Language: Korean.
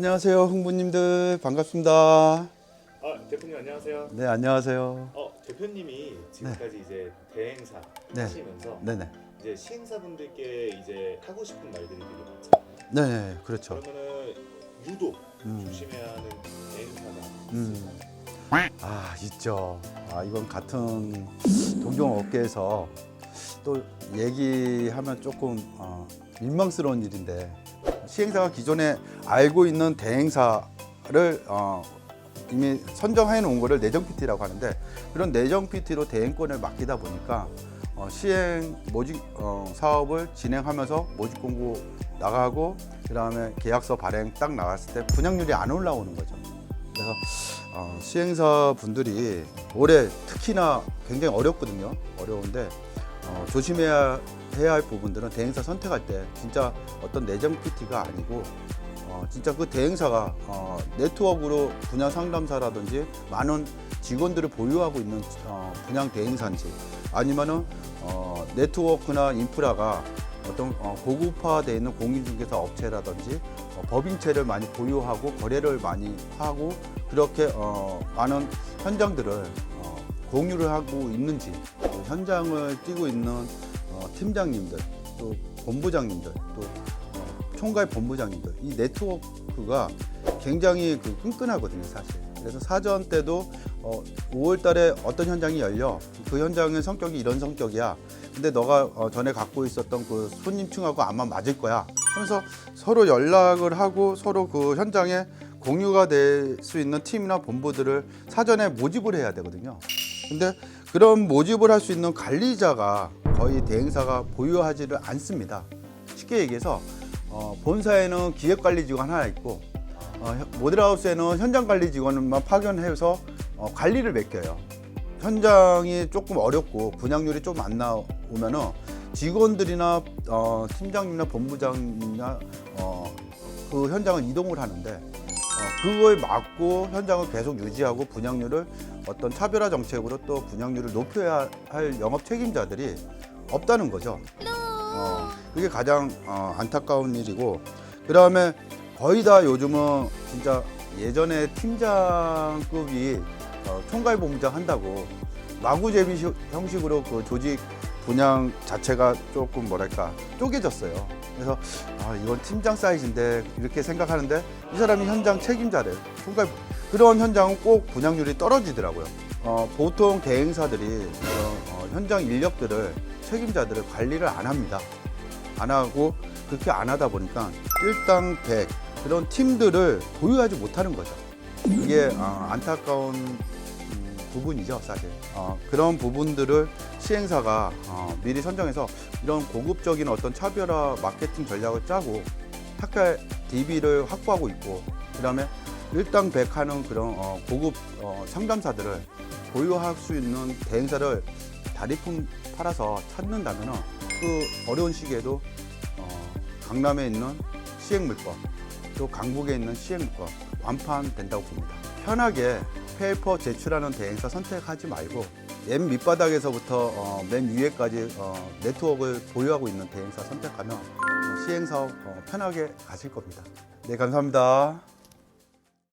안녕하세요, 흥부님들 반갑습니다. 아 대표님 안녕하세요. 네, 안녕하세요. 어 대표님이 지금까지 이제 대행사 네. 하시면서 네네. 이제 시행사분들께 이제 하고 싶은 말들이 되게 많잖아요. 네, 그렇죠. 그러면은 유독 음. 조심해야 하는 대행사가 음. 아, 있죠. 아, 이건 같은 동종 업계에서 또 얘기하면 조금 어, 민망스러운 일인데 시행사가 기존에 알고 있는 대행사를 어, 이미 선정해 놓은 거를 내정 PT라고 하는데 그런 내정 PT로 대행권을 맡기다 보니까 어, 시행 모집 어, 사업을 진행하면서 모집 공고 나가고 그 다음에 계약서 발행 딱 나갔을 때 분양률이 안 올라오는 거죠. 그래서 어, 시행사 분들이 올해 특히나 굉장히 어렵거든요. 어려운데 어, 조심해야 해야 할 부분들은 대행사 선택할 때 진짜 어떤 내정 PT가 아니고 어, 진짜 그 대행사가 어, 네트워크로 분야 상담사라든지 많은 직원들을 보유하고 있는 어, 분양 대행사인지 아니면은 어, 네트워크나 인프라가 어떤 어, 고급화되어 있는 공인중개사 업체라든지 어, 법인체를 많이 보유하고 거래를 많이 하고 그렇게 어, 많은 현장들을 어, 공유를 하고 있는지 또 현장을 뛰고 있는 어, 팀장님들 또 본부장님들 또 어, 총괄 본부장님들 이 네트워크가 굉장히 그 끈끈하거든요 사실. 그래서 사전 때도 어, 5월 달에 어떤 현장이 열려? 그 현장의 성격이 이런 성격이야. 근데 너가 어, 전에 갖고 있었던 그 손님층하고 아마 맞을 거야. 하면서 서로 연락을 하고 서로 그 현장에 공유가 될 수 있는 팀이나 본부들을 사전에 모집을 해야 되거든요 근데 그런 모집을 할 수 있는 관리자가 거의 대행사가 보유하지를 않습니다 쉽게 얘기해서 어, 본사에는 기획관리 직원 하나 있고 어, 현- 모델하우스에는 현장 관리 직원만 파견해서 어, 관리를 맡겨요. 현장이 조금 어렵고 분양률이 좀 안 나오면은 직원들이나 어, 팀장님이나 본부장이나 어, 그 현장을 이동을 하는데 어, 그거에 맞고 현장을 계속 유지하고 분양률을 어떤 차별화 정책으로 또 분양률을 높여야 할 영업 책임자들이 없다는 거죠. 어, 그게 가장 어, 안타까운 일이고 그 다음에 거의 다 요즘은 진짜 예전에 팀장급이 어, 총괄본부장 한다고 마구제비 시- 형식으로 그 조직 분양 자체가 조금 뭐랄까 쪼개졌어요. 그래서 아 이건 팀장 사이즈인데 이렇게 생각하는데 이 사람이 현장 책임자래. 총괄 그런 현장은 꼭 분양률이 떨어지더라고요. 어, 보통 대행사들이 그런 어, 현장 인력들을 책임자들을 관리를 안 합니다. 안 하고 그렇게 안 하다 보니까 일당 100 그런 팀들을 보유하지 못하는 거죠. 이게 어, 안타까운 음, 부분이죠, 사실. 어, 그런 부분들을 시행사가 어, 미리 선정해서 이런 고급적인 어떤 차별화 마케팅 전략을 짜고 탁할 DB를 확보하고 있고 그다음에 일당 100 하는 그런 어, 고급 어, 상담사들을 보유할 수 있는 대행사를 다리품 팔아서 찾는다면 그 어려운 시기에도 어, 강남에 있는 시행물법 또 강북에 있는 시행물법 완판된다고 봅니다. 편하게 페이퍼 제출하는 대행사 선택하지 말고 맨 밑바닥에서부터 어, 맨 위에까지 어, 네트워크를 보유하고 있는 대행사 선택하면 어, 시행사업 어, 편하게 가실 겁니다. 네, 감사합니다.